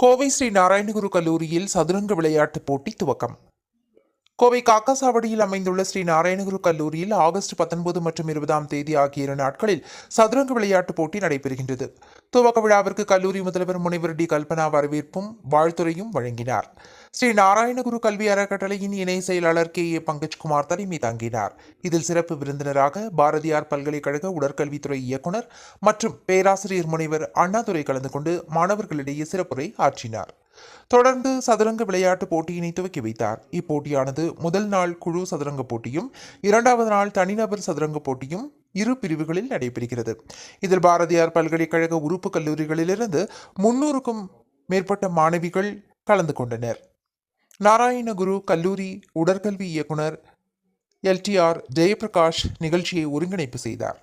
கோவை ஸ்ரீ நாராயணகுரு கல்லூரியில் சதுரங்க விளையாட்டுப் போட்டி துவக்கம். கோவை காக்காசாவடியில் அமைந்துள்ள ஸ்ரீ நாராயணகுரு கல்லூரியில் ஆகஸ்ட் பத்தொன்பது மற்றும் இருபதாம் தேதி ஆகிய இரு நாட்களில் சதுரங்க விளையாட்டுப் போட்டி நடைபெறுகின்றது. துவக்க விழாவிற்கு கல்லூரி முதல்வர் முனைவர் டி கல்பனா வரவேற்பும் வாழ்த்துறையும் வழங்கினார். ஸ்ரீ நாராயணகுரு கல்வி அறக்கட்டளையின் இணை செயலாளர் கே ஏ பங்கஜ்குமார் தலைமை தாங்கினார். இதில் சிறப்பு விருந்தினராக பாரதியார் பல்கலைக்கழக உடற்கல்வித்துறை இயக்குனர் மற்றும் பேராசிரியர் முனைவர் அண்ணாதுரை கலந்து கொண்டு மாணவர்களிடையே சிறப்புரை ஆற்றினார். தொடர்ந்து சதுரங்க விளையாட்டு போட்டியினை துவக்கி வைத்தார். இப்போட்டியானது முதல் நாள் குழு சதுரங்க போட்டியும் இரண்டாவது நாள் தனிநபர் சதுரங்க போட்டியும் இரு பிரிவுகளில் நடைபெறுகிறது. இதில் பாரதியார் பல்கலைக்கழக உறுப்பு கல்லூரிகளிலிருந்து முன்னூறுக்கும் மேற்பட்ட மாணவிகள் கலந்து கொண்டனர். நாராயணகுரு கல்லூரி உடற்கல்வி இயக்குனர் எல்டிஆர் ஜெயபிரகாஷ் நிகழ்ச்சியை ஒருங்கிணைப்பு செய்தார்.